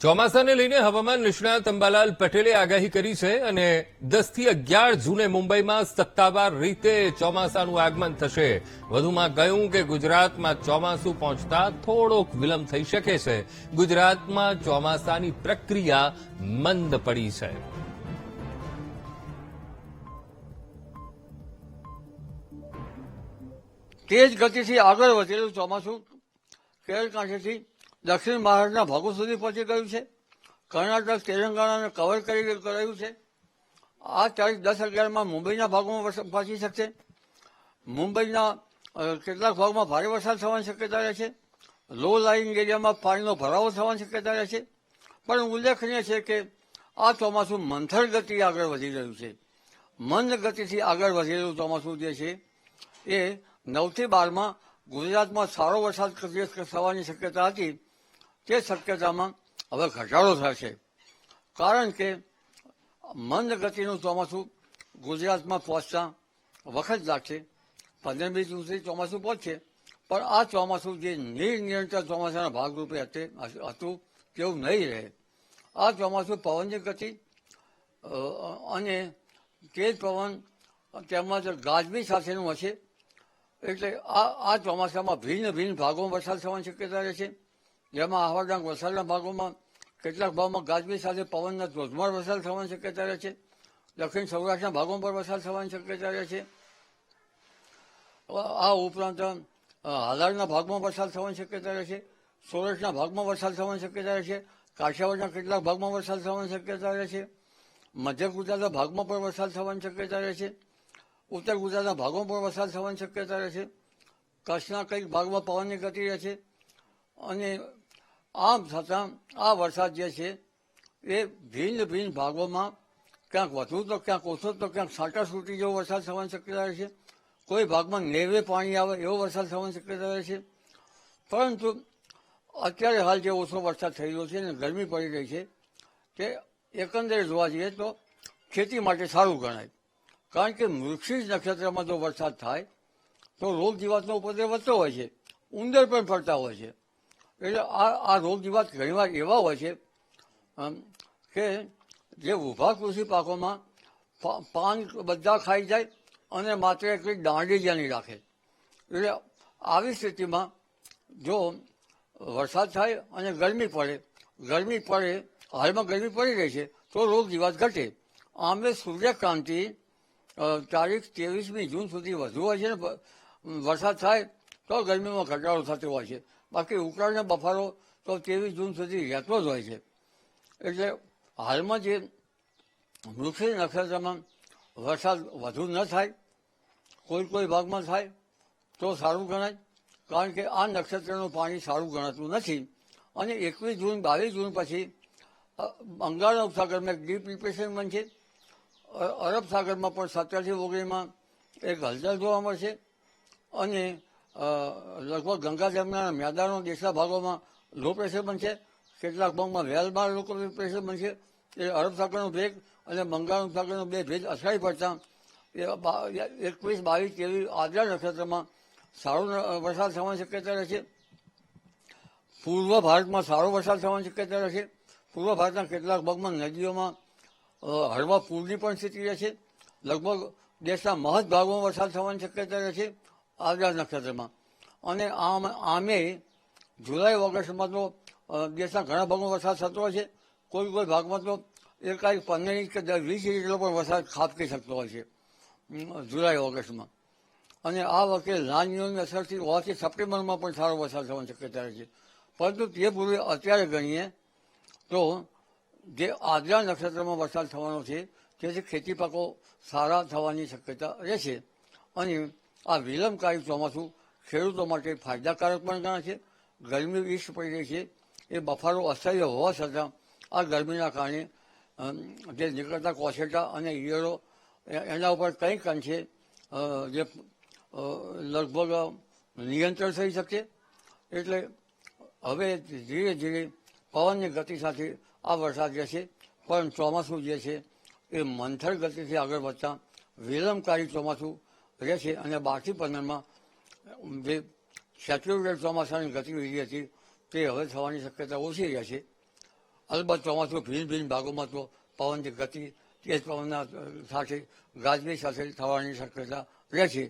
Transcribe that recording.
ચોમાસાને લઈને હવામાન નિષ્ણાત અંબાલાલ પટેલે આગાહી કરી છે અને દસથી અગિયાર જૂને મુંબઈમાં સત્તાવાર રીતે ચોમાસાનું આગમન થશે. વધુમાં કહ્યું કે ગુજરાતમાં ચોમાસું પહોંચતા થોડોક વિલંબ થઈ શકે છે. ગુજરાતમાં ચોમાસાની પ્રક્રિયા મંદ પડી છે. તેજ ગતિથી આગળ વધેલું ચોમાસું કેરળ કાંઠેથી દક્ષિણ ભારતના ભાગો સુધી પહોંચી ગયું છે. કર્ણાટક, તેલંગાણાને કવર કરી કરાયું છે. આ તારીખ દસ અગિયારમાં મુંબઈના ભાગોમાં પહોંચી શકશે. મુંબઈના કેટલાક ભાગમાં ભારે વરસાદ થવાની શક્યતા રહે છે. લો લાઇંગ એરિયામાં પાણીનો ભરાવો થવાની શક્યતા રહે છે. પણ ઉલ્લેખનીય છે કે આ ચોમાસું મંથર ગતિ આગળ વધી રહ્યું છે. મંદ ગતિથી આગળ વધી રહેલું ચોમાસું જે છે, એ નવથી બારમાં ગુજરાતમાં સારો વરસાદ થવાની શક્યતા હતી. તે શક્યતામાં હવે ઘટાડો થશે. કારણ કે મંદ ગતિનું ચોમાસું ગુજરાતમાં પહોંચતા વખત લાગશે. પંદરમી જૂન સુધી ચોમાસું પહોંચશે. પણ આ ચોમાસું જે નિર્નિયંત્રણ ચોમાસાના ભાગરૂપે હતે- તેવું નહીં રહે. આ ચોમાસું પવનની ગતિ અને તેજ પવન તેમજ ગાજવી સાથેનું હશે. એટલે આ આ ચોમાસામાં ભિન્ન ભિન્ન ભાગોમાં વરસાદ થવાની શક્યતા રહે જેમાં આહવાડાના વલસાડના ભાગોમાં કેટલાક ભાગમાં ગાજવી સાથે પવનના ધોધમાર વરસાદ થવાની શક્યતા રહે છે. દક્ષિણ સૌરાષ્ટ્રના ભાગોમાં પણ વરસાદ થવાની શક્યતા રહે છે. આ ઉપરાંત હાલારના ભાગમાં વરસાદ થવાની શક્યતા રહે છે. સૌરાષ્ટ્રના ભાગમાં વરસાદ થવાની શક્યતા રહે છે. કાઠિયાવાડના કેટલાક ભાગમાં વરસાદ થવાની શક્યતા રહે છે. મધ્ય ગુજરાતના ભાગમાં પણ વરસાદ થવાની શક્યતા રહે છે. ઉત્તર ગુજરાતના ભાગોમાં પણ વરસાદ થવાની શક્યતા રહે છે. કચ્છના કંઈક ભાગમાં પવનની ગતિ રહે છે. અને આમ છતાં આ વરસાદ જે છે, એ ભિન્ન ભિન્ન ભાગોમાં ક્યાંક વધુ તો ક્યાંક ઓછો તો ક્યાંક સાટા છૂટી જેવો વરસાદ થવાની શક્યતા રહે છે. કોઈ ભાગમાં નેવે પાણી આવે એવો વરસાદ થવાની શક્યતા રહે છે. પરંતુ અત્યારે હાલ જે ઓછો વરસાદ થઈ રહ્યો છે અને ગરમી પડી રહી છે, તે એકંદરે જોવા જઈએ તો ખેતી માટે સારું ગણાય. કારણ કે વૃક્ષિજ નક્ષત્રમાં જો વરસાદ થાય, તો રોગ જીવાતનો ઉપદ્રવ વધતો હોય છે. ઉંદર પણ ફરતા હોય છે. એટલે આ આ રોગ જીવાત ઘણીવાર એવા હોય છે કે જે ઊભા કૃષિ પાકોમાં પાન બધા ખાઈ જાય અને માત્ર એટલી દાંડી જાણી રાખે. એટલે આવી સ્થિતિમાં જો વરસાદ થાય અને ગરમી પડે ગરમી પડે, હાલમાં ગરમી પડી રહી છે, તો રોગ જીવાત ઘટે. આમે સૂર્યક્રાંતિ તારીખ ત્રેવીસમી જૂન સુધી વધુ હોય છે ને વરસાદ થાય તો ગરમીમાં ઘટાડો થતો હોય છે. બાકી ઉકળાટનો બફારો તો ત્રેવીસ જૂન સુધી રહેતો જ હોય છે. એટલે હાલમાં જે વૃક્ષી નક્ષત્રમાં વરસાદ વધુ ન થાય, કોઈ કોઈ ભાગમાં થાય, તો સારું ગણાય, કારણ કે આ નક્ષત્રનું પાણી સારું ગણાતું નથી. અને એકવીસ જૂન, બાવીસ જૂન પછી બંગાળ ઉપસાગરમાં એક ડીપ ડિપ્રેશન બનશે અરબ સાગરમાં પણ સત્તરથી ઓગણીમાં એક હલચલ જોવા મળશે. અને લગભગ ગંગા જમના મેદાનો દેશના ભાગોમાં લો પ્રેશર બનશે કેટલાક ભાગમાં વેલમાર લો પ્રેશર બનશે એ અરબ સાગરનો ભેગ અને બંગાળ સાગરનો બે ભેજ અથડાઈ પડતા એ એકવીસ, બાવીસ તેવી આદ્રા નક્ષત્રમાં સારો વરસાદ થવાની શક્યતા રહે છે પૂર્વ ભારતમાં સારો વરસાદ થવાની શક્યતા રહે છે પૂર્વ ભારતના કેટલાક ભાગમાં નદીઓમાં હળવા પૂરની પણ સ્થિતિ રહે છે લગભગ દેશના મહદ ભાગમાં વરસાદ થવાની શક્યતા રહે છે આગ્રા નક્ષત્રમાં. અને આમ, આમે જુલાઈ ઓગસ્ટમાં તો દેશના ઘણા ભાગમાં વરસાદ થતો હોય છે. કોઈ કોઈ ભાગમાં તો એકાએક પંદર ઇંચ કે વીસ ઇંચ જેટલો પણ વરસાદ ખાબકી શકતો હોય છે જુલાઈ ઓગસ્ટમાં. અને આ વખતે લાનીઓની અસરથી હોવાથી સપ્ટેમ્બરમાં પણ સારો વરસાદ થવાની શક્યતા રહે છે. પરંતુ તે પૂર્વે અત્યારે ગણીએ તો જે આદ્રા નક્ષત્રમાં વરસાદ થવાનો છે, તેથી ખેતી પાકો સારા થવાની શક્યતા રહેશે અને આ વિલંબકારી ચોમાસું ખેડૂતો માટે ફાયદાકારક પણ ગણાય છે. ગરમી વીસ પડી રહી છે. એ બફારો અસહ્ય હોવા છતાં આ ગરમીના કારણે જે નીકળતા કોસેટા અને ઈયળો એના ઉપર કંઈક અંશે જે લગભગ નિયંત્રણ થઈ શકે. એટલે હવે ધીરે ધીરે પવનની ગતિ સાથે આ વરસાદ રહેશે. પણ ચોમાસું જે છે, એ મંથર ગતિથી આગળ વધતા વિલંબકારી ચોમાસું રહેશે અને બારથી પંદરમાં જે સેચ્યુરેટેડ ચોમાસાની ગતિવિધિ હતી, તે હવે થવાની શક્યતા ઓછી રહે છે. અલબત્ત ચોમાસું ભિન્ન ભિન્ન ભાગોમાં તો પવનની ગતિ, તેજ પવનના સાથે ગાજવી સાથે થવાની શક્યતા રહે છે.